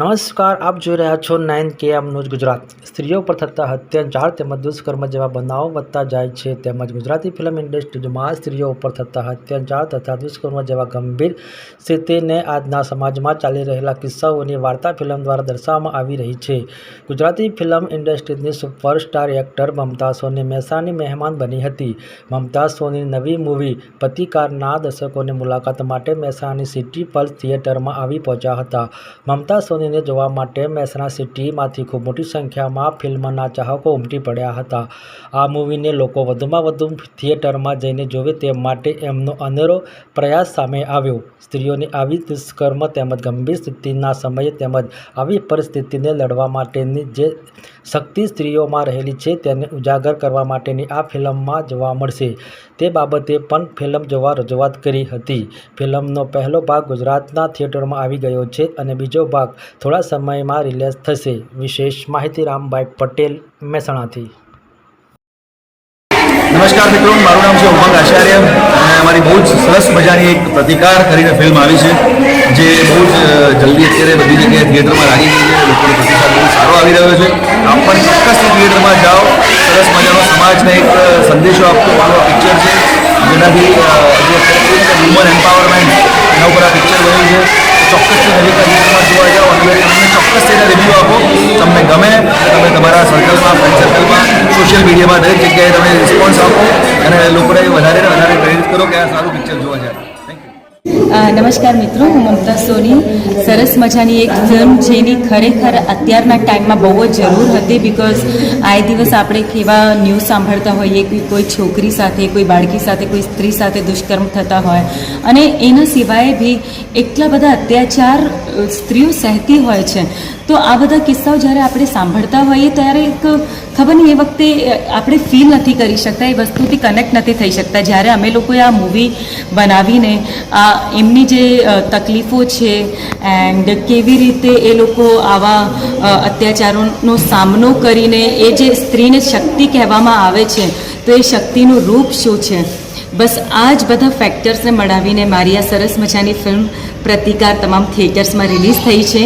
નમસ્કાર, આપ જોઈ રહ્યા છો નાઇન કેએમ ન્યૂઝ ગુજરાત. સ્ત્રીઓ પર થતા અત્યાચાર તેમજ દુષ્કર્મ જેવા બનાવો વધતા જાય છે. તેમજ ગુજરાતી ફિલ્મ ઇન્ડસ્ટ્રીમાં સ્ત્રીઓ ઉપર થતા અત્યાચાર તથા દુષ્કર્મ જેવા ગંભીર સ્થિતિને આજના સમાજમાં ચાલી રહેલા કિસ્સાઓની વાર્તા ફિલ્મ દ્વારા દર્શાવવામાં આવી રહી છે. ગુજરાતી ફિલ્મ ઇન્ડસ્ટ્રીની સુપરસ્ટાર એક્ટર મમતા સોની મહેસાણી મહેમાન બની હતી. મમતા સોની નવી મૂવી પ્રતિકારના દર્શકોની મુલાકાત માટે મહેસાણી સિટી પલ્સ થિયેટરમાં આવી પહોંચ્યા હતા. મમતા સોનીને જોવા માટે મહેસાણા સિટીમાંથી ખૂબ મોટી સંખ્યામાં ફિલ્મના ચાહકો ઉમટી પડ્યા હતા. આ મૂવીને લોકો વધુમાં વધુ થિયેટરમાં જઈને જોવે તે માટે એમનો અનેરો પ્રયાસ સામે આવ્યો. સ્ત્રીઓની આવી દુષ્કર્મ તેમજ ગંભીર સ્થિતિના સમયે તેમજ આવી પરિસ્થિતિને લડવા માટેની જે શક્તિ સ્ત્રીઓમાં રહેલી છે તેને ઉજાગર કરવા માટેની આ ફિલ્મમાં જોવા મળશે. તે બાબતે પણ ફિલ્મ જોવા રજૂઆત કરી હતી. ફિલ્મનો પહેલો ભાગ ગુજરાતના થિયેટરમાં આવી ગયો છે અને બીજો ભાગ થોડા સમયમાં રિલીઝ થશે. વિશેષ માહિતી રામભાઈ પટેલ મહેસાણાથી. નમસ્કાર મિત્રો, મારું નામ છે ઉમંગ આચાર્ય અને અમારી બહુ જ સરસ મજાની એક પ્રતિકાર કરીને ફિલ્મ આવી છે, જે બહુ જ જલ્દી અત્યારે બધી જગ્યાએ થિયેટરમાં લાગી ગઈ છે, લોકોનો પ્રતિસાદ બહુ સારો આવી રહ્યો છે. આમ પણ ચોક્કસ થિયેટરમાં જાઓ, સરસ મજાનો સમાજને એક સંદેશો આપતો મારો પિક્ચર છે, જેનાથી જે વુમન એમ્પાવરમેન્ટ એના ઉપર આ પિક્ચર બન્યું છે થિયેટરમાં જોવા તમને ચોક્કસ તેના રિવ્યૂ આપો. તમને ગમે તમે તમારા સર્કલમાં ફ્રેન્ડ સર્કલમાં સોશિયલ મીડિયામાં દરેક જગ્યાએ તમે રિસ્પોન્સ આપો. અને લોકોને વધારે ને વધારે પ્રેરિત કરો કે આ સારું પિક્ચર અ, નમસ્કાર મિત્રો, હું મમતા સોની. સરસ મજાની એક ફિલ્મ જેની ખરેખર અત્યારના ટાઈમમાં બહુ જ જરૂર હતી બિકોઝ આ દિવસ આપણે કેવા ન્યૂઝ સાંભળતા હોઈએ કે કોઈ છોકરી સાથે, કોઈ બાળકી સાથે, કોઈ સ્ત્રી સાથે દુષ્કર્મ થતા હોય. અને એના સિવાય બી એટલા બધા અત્યાચાર સ્ત્રીઓ સહેતી હોય છે. તો આ બધા કિસ્સાઓ જ્યારે આપણે સાંભળતા હોઈએ ત્યારે એક, ખબર નહીં, એ વખતે આપણે ફીલ નથી કરી શકતા, એ વસ્તુથી કનેક્ટ નથી થઈ શકતા. જ્યારે અમે લોકોએ આ મૂવી બનાવીને, આ એમની જે તકલીફો છે એન્ડ કેવી રીતે એ લોકો આવા અત્યાચારોનો સામનો કરીને એ જે સ્ત્રીને શક્તિ કહેવામાં આવે છે, તો એ શક્તિનું રૂપ શું છે? બસ આ જ બધા ફેક્ટર્સને મળાવીને મારી આ સરસ મજાની ફિલ્મ પ્રતિકાર તમામ થિયેટર્સમાં રિલીઝ થઈ છે.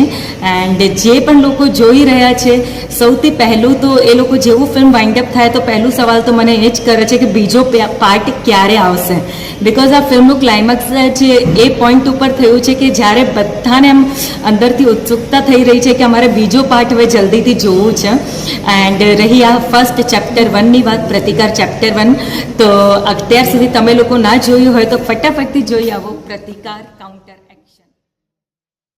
એન્ડ જે પણ લોકો જોઈ રહ્યા છે, સૌથી પહેલું તો એ લોકો જેવું ફિલ્મ વાઇન્ડ અપ થાય તો પહેલું સવાલ તો મને એ જ કરે છે કે બીજો પાર્ટ ક્યારે આવશે? બિકોઝ આ ફિલ્મનું ક્લાઇમેક્સ છે એ પોઈન્ટ ઉપર થયું છે કે જ્યારે બધાને એમ અંદરથી ઉત્સુકતા થઈ રહી છે કે અમારે બીજો પાર્ટ હવે જલ્દીથી જોવું છે. એન્ડ રહી આ ફર્સ્ટ ચેપ્ટર વનની વાત, પ્રતિકાર ચેપ્ટર વન તો અત્યાર સુધી તમે લોકો ના જોયું હોય તો ફટાફટથી જોઈ આવો પ્રતિકાર કાઉન્ટર